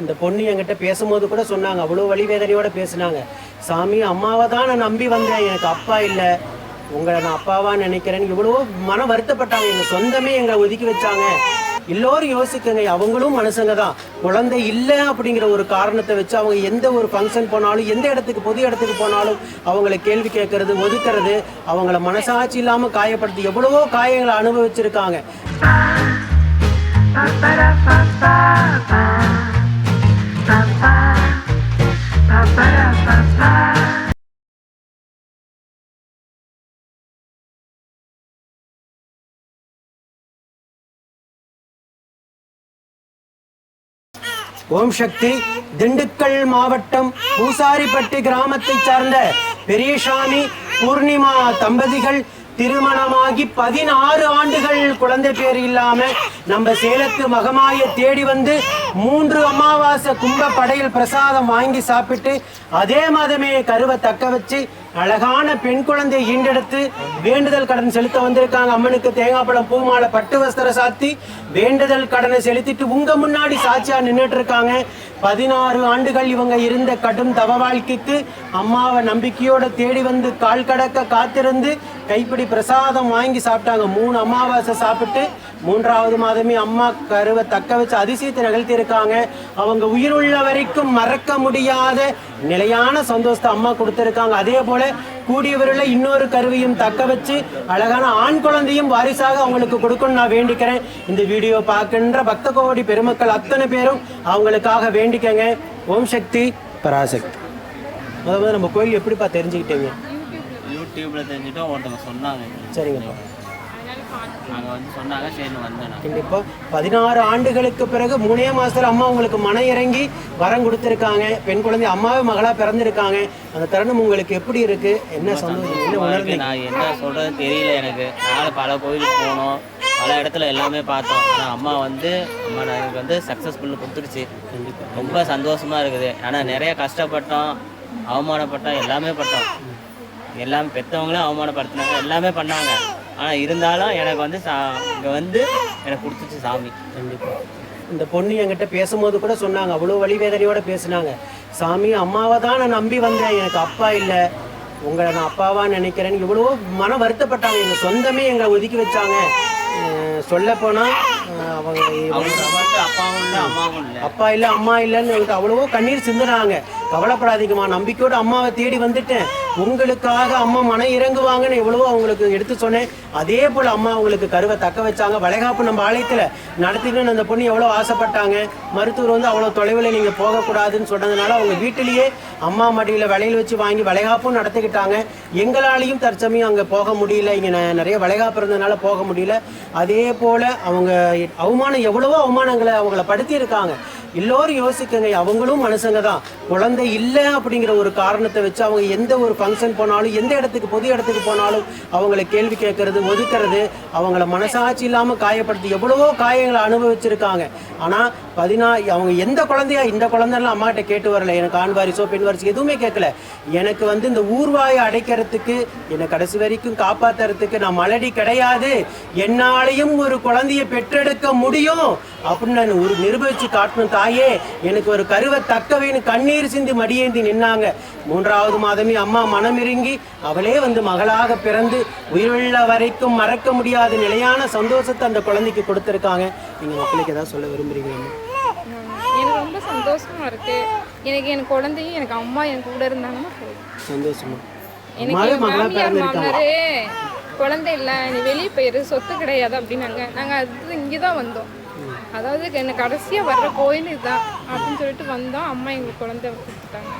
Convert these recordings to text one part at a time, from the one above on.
இந்த பொண்ணு என்கிட்ட பேசும்போது கூட சொன்னாங்க. அவ்வளோ வழிவேதனையோட பேசுனாங்க. சாமி அம்மாவை தான் நான் நம்பி வந்தேன். எனக்கு அப்பா இல்லை. உங்களை நான் அப்பாவா நினைக்கிறேன்னு இவ்வளோ மனம் வருத்தப்பட்டாங்க. எங்கள் சொந்தமே எங்களை ஒதுக்கி வச்சாங்க. எல்லோரும் யோசிக்கங்க. அவங்களும் மனுஷங்க தான். குழந்தை இல்லை அப்படிங்கிற ஒரு காரணத்தை வச்சு அவங்க எந்த ஒரு ஃபங்க்ஷன் போனாலும் எந்த இடத்துக்கு பொது இடத்துக்கு போனாலும் அவங்கள கேள்வி கேட்கறது ஒதுக்கிறது அவங்கள மனசாட்சி இல்லாமல் காயப்படுத்தி எவ்வளவோ காயங்களை அனுபவிச்சிருக்காங்க. ஓம் சக்தி திண்டுக்கல் மாவட்டம் பூசாரிப்பட்டி கிராமத்தைச் சார்ந்த பெரியசாமி பூர்ணிமா தம்பதிகள் திருமணமாகி பதினாறு ஆண்டுகள் குழந்தை பேர் இல்லாம நம்ம சேலத்து மகமாய தேடி வந்து மூன்று அமாவாசை கும்ப படையில் பிரசாதம் வாங்கி சாப்பிட்டு அதே மாதமே கருவை தக்க வச்சு அழகான பெண் குழந்தை ஈண்டெடுத்து வேண்டுதல் கடன் செலுத்த வந்திருக்காங்க. அம்மனுக்கு தேங்காய் பழம் பூமாலை பட்டு வஸ்திர சாத்தி வேண்டுதல் கடனை செலுத்திட்டு உங்க முன்னாடி சாட்சியா நின்றுட்டு இருக்காங்க. பதினாறு ஆண்டுகள் இவங்க இருந்த கடும் தவ வாழ்க்கைக்கு அம்மாவை நம்பிக்கையோட தேடி வந்து கால் கடக்க காத்திருந்து கைப்பிடி பிரசாதம் வாங்கி சாப்பிட்டாங்க. மூணு அமாவாசை சாப்பிட்டு மூன்றாவது மாதமே அம்மா கருவை தக்க வச்சு அதிசயத்தை நிகழ்த்தி இருக்காங்க அவங்க உயிருள்ள வரைக்கும் மறக்க முடியாத நிலையான சந்தோஷத்தை அம்மா கொடுத்திருக்காங்க. அதே போல கூடியவரில் இன்னொரு கருவியும் தக்க வச்சு அழகான ஆண் குழந்தையும் வாரிசாக அவங்களுக்கு கொடுக்கணும் நான் வேண்டிக்கிறேன். இந்த வீடியோ பார்க்கின்ற பக்த கோடி பெருமக்கள் அத்தனை பேரும் அவங்களுக்காக வேண்டிக்கங்க. ஓம் சக்தி பராசக்தி. முத முதல்ல நம்ம கோயில் எப்படிப்பா தெரிஞ்சுக்கிட்டீங்க? யூடியூப்ல தெரிஞ்சுட்டு ஒருத்தவங்க சொன்னாங்க. சரிங்கப்பா. நாங்கள் வந்து சொன்னாங்க சரின்னு வந்தேன் நான். பதினாறு ஆண்டுகளுக்கு பிறகு மூணே மாசத்துல அம்மா உங்களுக்கு மனம் இறங்கி வரம் கொடுத்துருக்காங்க. பெண் குழந்தை அம்மாவே மகளா பிறந்திருக்காங்க. அந்த தருணம் உங்களுக்கு எப்படி இருக்கு? என்ன சந்தோஷம்? என்ன. உணர்ந்தீங்க? நான் என்ன சொல்றது தெரியல எனக்கு. நானும் பல கோயிலுக்கு போனோம். பல இடத்துல எல்லாமே பார்த்தோம். ஆனால் அம்மா வந்து அம்மா எனக்கு வந்து சக்ஸஸ்ஃபுல் கொடுத்துருச்சு. ரொம்ப சந்தோஷமா இருக்குது. ஆனால் நிறைய கஷ்டப்பட்டோம். அவமானப்பட்டோம். எல்லாமே பட்டோம். எல்லாமே பெற்றவங்களும் அவமானப்படுத்தினாங்க. எல்லாமே பண்ணாங்க. ஆனால் இருந்தாலும் எனக்கு வந்து சா இங்கே வந்து எனக்கு கொடுத்துச்சு சாமி. கண்டிப்பா. இந்த பொண்ணு என்கிட்ட பேசும்போது கூட சொன்னாங்க. அவ்வளோ வழிவேதனையோட பேசுனாங்க. சாமி அம்மாவை தான் நான் நம்பி வந்தேன். எனக்கு அப்பா இல்லை. உங்களை நான் அப்பாவா நினைக்கிறேன்னு இவ்வளோ மன வருத்தப்பட்டாங்க. எங்கள் சொந்தமே எங்களை ஒதுக்கி வச்சாங்க. சொல்ல போனால் அவங்க அப்பாவும் இல்லை அம்மாவும் இல்லை. அப்பா இல்லை அம்மா இல்லைன்னு அவ்வளவோ கண்ணீர் சிந்துனாங்க. கவலைப்படாதீங்கம்மா. நம்பிக்கையோடு அம்மாவை தேடி வந்துட்டேன். உங்களுக்காக அம்மா மன இறங்குவாங்கன்னு எவ்வளவோ அவங்களுக்கு எடுத்து சொன்னேன். அதே போல் அம்மா அவங்களுக்கு கருவை தக்க வச்சாங்க. வளைகாப்பு நம்ம ஆலயத்தில் நடத்திக்கணும்னு அந்த பொண்ணு எவ்வளோ ஆசைப்பட்டாங்க. மருத்துவர் வந்து அவ்வளோ தொலைவில் நீங்கள் போகக்கூடாதுன்னு சொன்னதுனால அவங்க வீட்டிலேயே அம்மா மடியில் வளையல் வச்சு வாங்கி வளைகாப்பும் நடத்திக்கிட்டாங்க. எங்களாலையும் தற்சமயம் அங்கே போக முடியல. இங்கே நிறைய வளைகாப்பு இருந்ததுனால போக முடியல. அதே போல் அவங்க அவமானம் எவ்வளவோ அவமானங்களை அவங்கள படுத்தியிருக்காங்க எல்லோரும் யோசிக்கங்க அவங்களும் மனுஷங்க தான். குழந்தை இல்லை அப்படிங்கிற ஒரு காரணத்தை வச்சு அவங்க எந்த ஒரு ஃபங்க்ஷன் போனாலும் எந்த இடத்துக்கு பொது இடத்துக்கு போனாலும் அவங்கள கேள்வி கேட்கறது ஒதுக்குறது அவங்கள மனசாட்சி இல்லாமல் காயப்படுத்தி எவ்வளவோ காயங்களை அனுபவிச்சிருக்காங்க. ஆனால் பதினா அவங்க எந்த குழந்தையா இந்த குழந்தைலாம் அம்மாட்ட கேட்டு வரல. எனக்கு ஆண் வாரிசோ பெண் வாரிசு எதுவுமே கேட்கல. எனக்கு வந்து இந்த ஊர்வாயை அடைக்கிறதுக்கு என்னை கடைசி வரைக்கும் காப்பாத்துறதுக்கு நான் மலடி கிடையாது. என்னாலையும் ஒரு குழந்தைய பெற்றெடுக்க முடியும். அப்படின்னு நான் ஒரு நிரூபிச்சு காட்டணும் தாயே. எனக்கு ஒரு கருவை தக்கவேன்னு கண்ணீர் சிந்தி மடியேந்தி நின்னாங்க. மூன்றாவது மாதமே அம்மா மனமிருங்கி அவளே வந்து மகளாக பிறந்து உயிருள்ள வரைக்கும் மறக்க முடியாத நிலையான சந்தோஷத்தை அந்த குழந்தைக்கு கொடுத்துருக்காங்க. நீங்க மக்களுக்கு ஏதாவது சொல்ல விரும்புறீங்களா எனக்கு ரொம்ப சந்தோஷமா இருக்கு. எனக்கு என் குழந்தையும் எனக்கு அம்மா என் கூட இருந்தாங்கன்னா போதும் சந்தோஷமா? எனக்கு மாமியார் மாமனாரே குழந்தை இல்லை நீ வெளியே போயிரு சொத்து கிடையாது அப்படின்னாங்க. நாங்கள் அது இங்கே தான் வந்தோம். அதாவது எனக்கு கடைசியாக வர்ற கோயில் இதுதான் அப்படின்னு சொல்லிட்டு வந்தோம். அம்மா எங்களுக்கு குழந்தை கொடுத்துட்டாங்க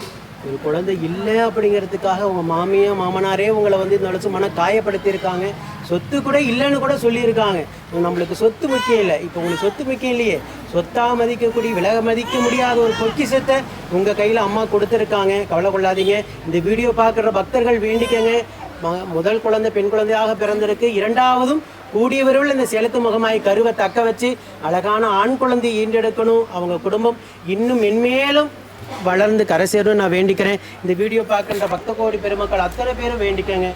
ஒரு குழந்தை இல்லை அப்படிங்கிறதுக்காக உங்க மாமியா மாமனாரே உங்களை வந்து இந்த மன காயப்படுத்தியிருக்காங்க. சொத்து கூட இல்லைன்னு கூட சொல்லியிருக்காங்க. நம்மளுக்கு சொத்து முக்கியம் இல்லை. இப்போ உங்களுக்கு சொத்து முக்கியம் இல்லையே. சொத்தாக மதிக்கக்கூடிய விலக மதிக்க முடியாத ஒரு பொக்கிசத்தை உங்கள் கையில் அம்மா கொடுத்துருக்காங்க. கவலை கொள்ளாதீங்க. இந்த வீடியோ பார்க்குற பக்தர்கள் வேண்டிக்கங்க. ம- முதல் குழந்தை பெண் குழந்தையாக பிறந்திருக்கு. இரண்டாவதும் கூடிய விரைவில் இந்த செலுத்து முகமாய் கருவை தக்க வச்சு அழகான ஆண் குழந்தை ஈண்டெடுக்கணும் அவங்க குடும்பம் இன்னும் மென்மேலும் வளர்ந்து கரை சேரும் நான் வேண்டிக்கிறேன். இந்த வீடியோ பார்க்கின்ற பக்த கோடி பெருமக்கள் அத்தனை பேரும் வேண்டிக்கங்க.